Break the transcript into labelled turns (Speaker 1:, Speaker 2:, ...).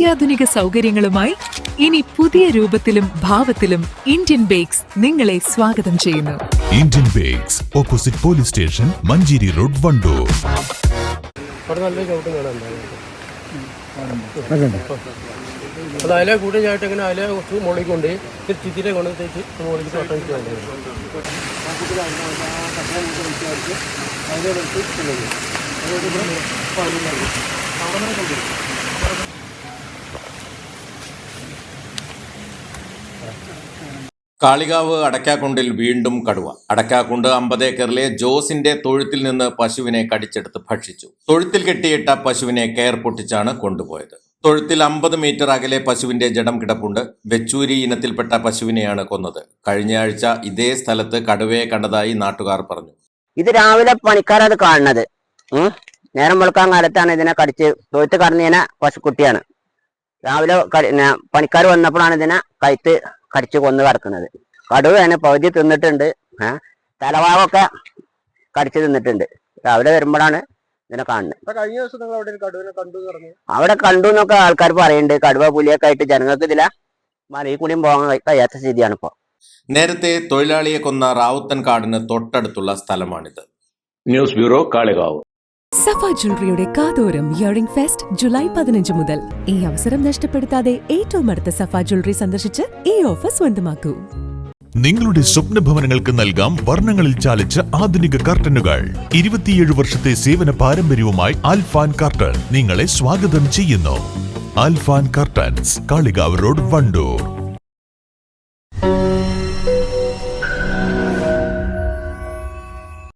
Speaker 1: അത്യാധുനിക സൗകര്യങ്ങളുമായി ഇനി പുതിയ രൂപത്തിലും ഭാവത്തിലും ഇന്ത്യൻ ബേക്സ് നിങ്ങളെ സ്വാഗതം ചെയ്യുന്നു.
Speaker 2: Indian Bakes opposite police station Manjeri road Wandoor.
Speaker 3: അവിടെ അത് അതിലെ കൂടി ഞായിട്ട് ഇങ്ങനെ അതിലെ കുറച്ച് മുകളിൽ കൊണ്ട് ചിത്തിരെ കൊണ്ട് തേച്ച് മുകളിൽ ഓട്ടോമിക്ക്
Speaker 4: കാളികാവ് അടക്കാക്കുണ്ടിൽ വീണ്ടും കടുവ. അടക്കാക്കുണ്ട് അമ്പത് ഏക്കറിലെ ജോസിന്റെ തൊഴുത്തിൽ നിന്ന് പശുവിനെ കടിച്ചെടുത്ത് ഭക്ഷിച്ചു. തൊഴുത്തിൽ കെട്ടിയിട്ട പശുവിനെ കയർ പൊട്ടിച്ചാണ് കൊണ്ടുപോയത്. തൊഴുത്തിൽ അമ്പത് മീറ്റർ അകലെ പശുവിന്റെ ജഡം കിടപ്പുണ്ട്. വെച്ചൂരി ഇനത്തിൽപ്പെട്ട പശുവിനെയാണ് കൊന്നത്. കഴിഞ്ഞയാഴ്ച ഇതേ സ്ഥലത്ത് കടുവയെ കണ്ടതായി നാട്ടുകാർ പറഞ്ഞു.
Speaker 5: ഇത് രാവിലെ പണിക്കാരത് കാണുന്നത്. നേരം വെളുക്കാൻ കാലത്താണ് ഇതിനെ കടിച്ച് തൊഴുത്ത് കടന്നതിനെ പശുക്കുട്ടിയാണ്. രാവിലെ പണിക്കാർ വന്നപ്പോഴാണ് ഇതിനെ കഴുത്ത് കടിച്ചു കൊന്നു കിടക്കുന്നത്. കടുവയാണ് പകുതി തിന്നിട്ടുണ്ട് ഏഹ് തലഭാഗമൊക്കെ കടിച്ചു തിന്നിട്ടുണ്ട്. രാവിലെ വരുമ്പോഴാണ് ഇതിനെ കാണുന്നത്.
Speaker 3: കഴിഞ്ഞ ദിവസം നിങ്ങൾ അവിടെ കടുവനെ കണ്ടു എന്ന് പറഞ്ഞു
Speaker 5: അവിടെ കണ്ടു എന്നൊക്കെ ആൾക്കാർ പറയുന്നുണ്ട്. കടുവ പുലിയൊക്കെ ആയിട്ട് ജനങ്ങൾക്ക് ഇതിലെ മലയിൽ കൂടിയും പോകാൻ കഴി- കഴിയാത്ത സ്ഥിതിയാണ് ഇപ്പോൾ
Speaker 4: നേരത്തെ തൊഴിലാളിയെ കൊന്ന റാവുത്തൻ കാടിന് തൊട്ടടുത്തുള്ള സ്ഥലമാണിത്.
Speaker 6: News bureau Kalikavu.
Speaker 7: സഫ ജ്വല്ലറിയുടെ കാതോരം ഇയറിംഗ് ഫെസ്റ്റ് ജൂലൈ പതിനഞ്ച് മുതൽ. ഈ അവസരം നഷ്ടപ്പെടുത്താതെ ഏറ്റവും അടുത്ത സഫ ജ്വല്ലറി സന്ദർശിച്ച് ഈ ഓഫർ സ്വന്തമാക്കൂ.
Speaker 2: നിങ്ങളുടെ സ്വപ്ന ഭവനങ്ങൾക്ക് നൽകാം വർണങ്ങളിൽ ചാലിച്ച ആധുനിക കർട്ടനുകൾ. ഇരുപത്തിയേഴ് വർഷത്തെ സേവന പാരമ്പര്യവുമായി ആൽഫാൻ കർട്ടൻ നിങ്ങളെ സ്വാഗതം ചെയ്യുന്നു. Alfan curtains Kalikavu road Wandoor.